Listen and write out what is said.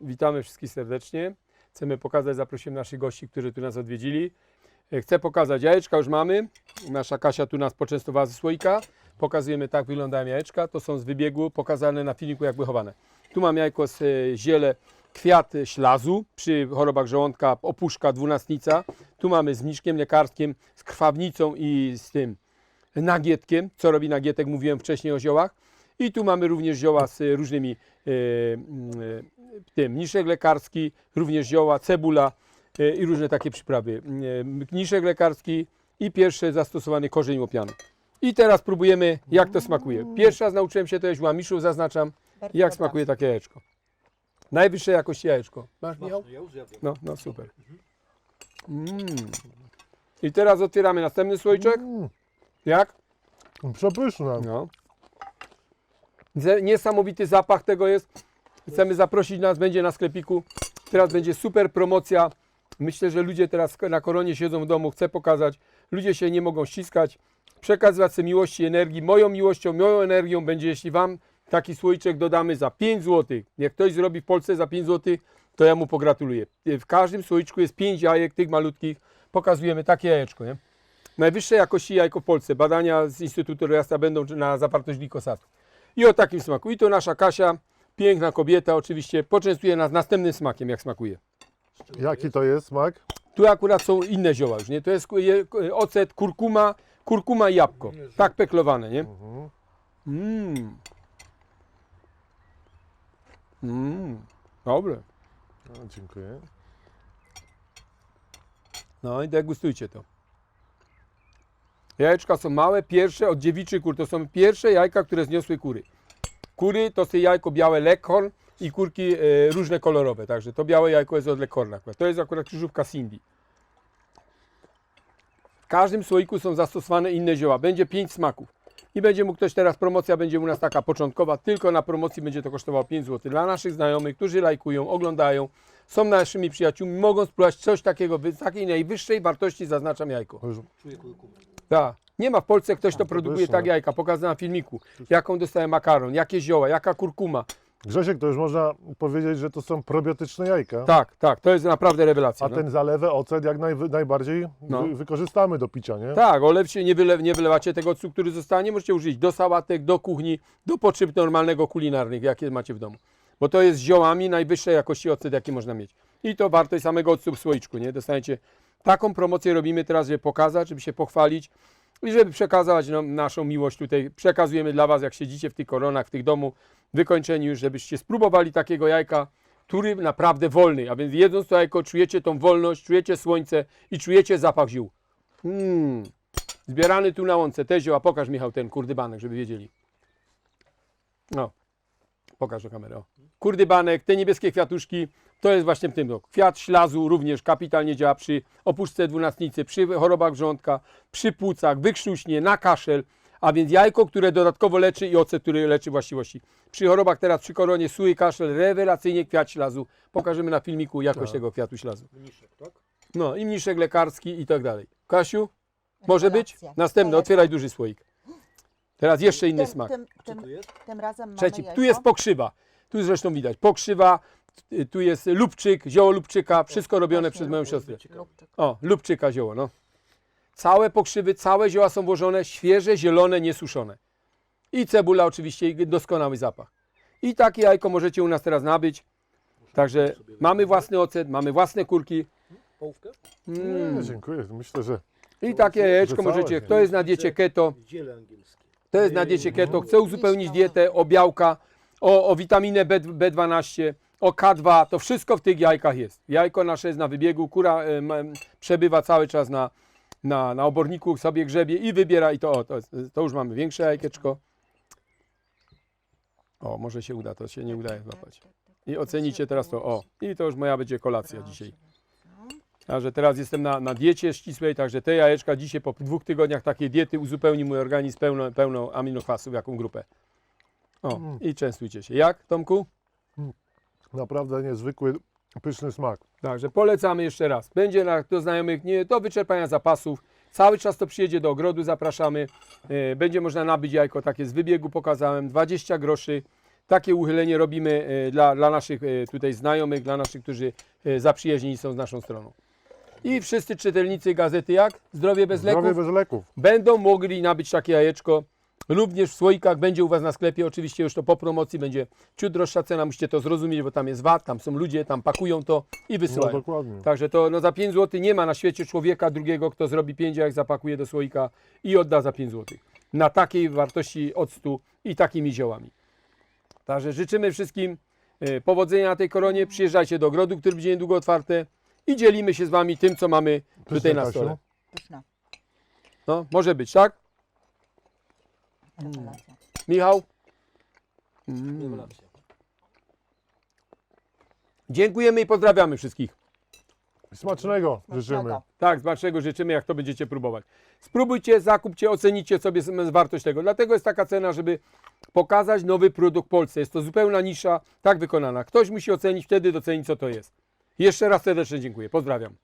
Witamy wszystkich serdecznie. Chcemy pokazać, zaprosiłem naszych gości, którzy tu nas odwiedzili. E, Chcę pokazać, jajeczka już mamy. Nasza Kasia tu nas poczęstowała ze słoika. Pokazujemy, tak wyglądają jajeczka. To są z wybiegu, pokazane na filmiku, jak wychowane. Tu mam jajko z e, ziele, kwiat ślazu przy chorobach żołądka, opuszka, dwunastnica. Tu mamy z mniszkiem lekarskim, z krwawnicą i z tym nagietkiem. Co robi nagietek, mówiłem wcześniej o ziołach. I tu mamy również zioła z różnymi e, tym, mniszek lekarski, również zioła, cebula e, i różne takie przyprawy. E, Mniszek lekarski i pierwszy zastosowany korzeń łopiany. I teraz próbujemy, jak to smakuje. Pierwszy raz nauczyłem się to jeść łamiszu, zaznaczam, Bardzo jak smakuje takie jajeczko. Najwyższej jakości jajeczko. Masz, Michał? Zjadłem. No, no super. Mm. I teraz otwieramy następny słoiczek. Mm, Jak? przepyszne. No. Niesamowity zapach tego jest. Chcemy zaprosić nas, będzie na sklepiku. Teraz będzie super promocja. Myślę, że ludzie teraz na koronie siedzą w domu, chcę pokazać. Ludzie się nie mogą ściskać. Przekazywać sobie miłości, energii. Moją miłością, moją energią będzie, jeśli Wam taki słoiczek dodamy za 5 zł. Jak ktoś zrobi w Polsce za 5 zł, to ja mu pogratuluję. W każdym słoiczku jest 5 jajek, tych malutkich. Pokazujemy takie jajeczko, nie? Najwyższej jakości jajko w Polsce. Badania z Instytutu Rojasta będą na zawartość glikosatu. I o takim smaku. I to nasza Kasia, piękna kobieta oczywiście, poczęstuje nas następnym smakiem, jak smakuje. Jaki to jest smak? Tu akurat są inne zioła już, nie? To jest ku- je- ocet, kurkuma, kurkuma i jabłko. Tak peklowane, nie? Mhm. Mmm. Mmm. Dobre. No, dziękuję. No i degustujcie to. Jajeczka są małe, pierwsze od dziewiczy kur. To są pierwsze jajka, które zniosły kury. Kury to jest jajko białe leghorn i kurki e, różne kolorowe. Także to białe jajko jest od leghorna. akurat. To jest akurat krzyżówka Cindy. W każdym słoiku są zastosowane inne zioła. Będzie pięć smaków. I będzie mógł ktoś teraz, promocja będzie u nas taka początkowa, tylko na promocji będzie to kosztowało 5 zł. Dla naszych znajomych, którzy lajkują, oglądają, są naszymi przyjaciółmi, mogą spróbować coś takiego, wy- takiej najwyższej wartości, zaznaczam jajko. Czuję kurkumę. Tak. Nie ma w Polsce ktoś, kto to produkuje tak jajka. Pokażę na filmiku, jaką dostaje makaron, jakie zioła, jaka kurkuma. Grzesiek, to już można powiedzieć, że to są probiotyczne jajka. Tak, tak, to jest naprawdę rewelacja. A no. ten zalewę, ocet jak naj, najbardziej No. wy, wykorzystamy do picia, nie? Tak, olew się nie, wyle, nie wylewacie tego cukru, który zostanie, możecie użyć do sałatek, do kuchni, do potrzeb normalnego kulinarnych, jakie macie w domu. Bo to jest ziołami najwyższej jakości ocet, jaki można mieć. I to wartość samego octu w słoiczku, nie? Dostaniecie taką promocję robimy teraz, żeby pokazać, żeby się pochwalić i żeby przekazać nam naszą miłość tutaj. Przekazujemy dla Was, jak siedzicie w tych koronach, w tych domu, wykończeni żebyście spróbowali takiego jajka, który naprawdę wolny, a więc jedząc to jajko czujecie tą wolność, czujecie słońce i czujecie zapach ziół. Mm. Zbierany tu na łące, te zioła. Pokaż Michał ten kurdybanek, żeby wiedzieli. No, pokaż do kamery. O. Kurdybanek, te niebieskie kwiatuszki, to jest właśnie w tym. No. Kwiat ślazu również kapitalnie działa przy opuszce dwunastnicy, przy chorobach żołądka, przy płucach, wykrztuśnie, na kaszel. A więc jajko, które dodatkowo leczy i ocet, który leczy właściwości. Przy chorobach teraz, przy koronie, suły kaszel, rewelacyjnie kwiat ślazu. Pokażemy na filmiku jakość Tak. tego kwiatu ślazu. Mniszek, tak? No i mniszek lekarski i tak dalej. Kasiu, może być? Rewelacja. Następny, Rewelacja. otwieraj duży słoik. Teraz jeszcze inny tym, smak. Tym, razem mamy Trzeci, jajko. tu jest pokrzywa. Tu zresztą widać. Pokrzywa, y, tu jest lubczyk, zioło lubczyka, wszystko robione przez moją siostrę. O, lubczyka zioło, no. Całe pokrzywy, całe zioła są włożone, świeże, zielone, niesuszone. I cebula oczywiście, i doskonały zapach. I takie jajko możecie u nas teraz nabyć. Także mamy własny ocet, mamy własne kurki. Połówkę? Mm. Nie, dziękuję. Myślę, że I takie jajeczko możecie, kto jest na diecie keto, Ziele angielskie. To jest na diecie keto. Chcę uzupełnić dietę o białka, o, o witaminę B, B12, o K2. To wszystko w tych jajkach jest. Jajko nasze jest na wybiegu. Kura em, przebywa cały czas na, na, na oborniku, sobie grzebie i wybiera. I to, o, to, to już mamy większe jajeczko. O, może się uda, to się nie udaje złapać. I ocenicie teraz to. O, i to już moja będzie kolacja dzisiaj. Także teraz jestem na, na diecie ścisłej, także te jajeczka dzisiaj po dwóch tygodniach takiej diety uzupełni mój organizm pełną, pełną aminokwasów, jaką grupę. O, Mm. i częstujcie się. Jak, Tomku? naprawdę niezwykły, pyszny smak. Także polecamy jeszcze raz. Będzie na, do znajomych nie do wyczerpania zapasów. Cały czas to przyjedzie do ogrodu, zapraszamy. E, Będzie można nabyć jajko takie z wybiegu, pokazałem, 20 groszy. Takie uchylenie robimy e, dla, dla naszych e, tutaj znajomych, dla naszych, którzy e, zaprzyjaźnieni są z naszą stroną. I wszyscy czytelnicy gazety jak? Zdrowie bez leków Zdrowie bez leków. będą mogli nabyć takie jajeczko. Również w słoikach będzie u Was na sklepie, oczywiście już to po promocji będzie ciut droższa cena, musicie to zrozumieć, bo tam jest VAT, tam są ludzie, tam pakują to i No wysyłają. dokładnie. Także to no, za 5 zł nie ma na świecie człowieka drugiego, kto zrobi 5 jak zapakuje do słoika i odda za 5 zł. Na takiej wartości octu i takimi ziołami. Także życzymy wszystkim e, powodzenia na tej koronie. Przyjeżdżajcie do ogrodu, który będzie niedługo otwarte i dzielimy się z Wami tym, co mamy tutaj na stole. Pyszna No, może być, tak? Rewelacja. Michał? Mm. Dziękujemy i pozdrawiamy wszystkich. Smacznego życzymy. Tak, smacznego życzymy, jak to będziecie próbować. Spróbujcie, zakupcie, ocenicie sobie wartość tego. Dlatego jest taka cena, żeby pokazać nowy produkt w Polsce. Jest to zupełna nisza, tak wykonana. Ktoś musi ocenić, wtedy doceni, co to jest. Jeszcze raz serdecznie dziękuję. Pozdrawiam.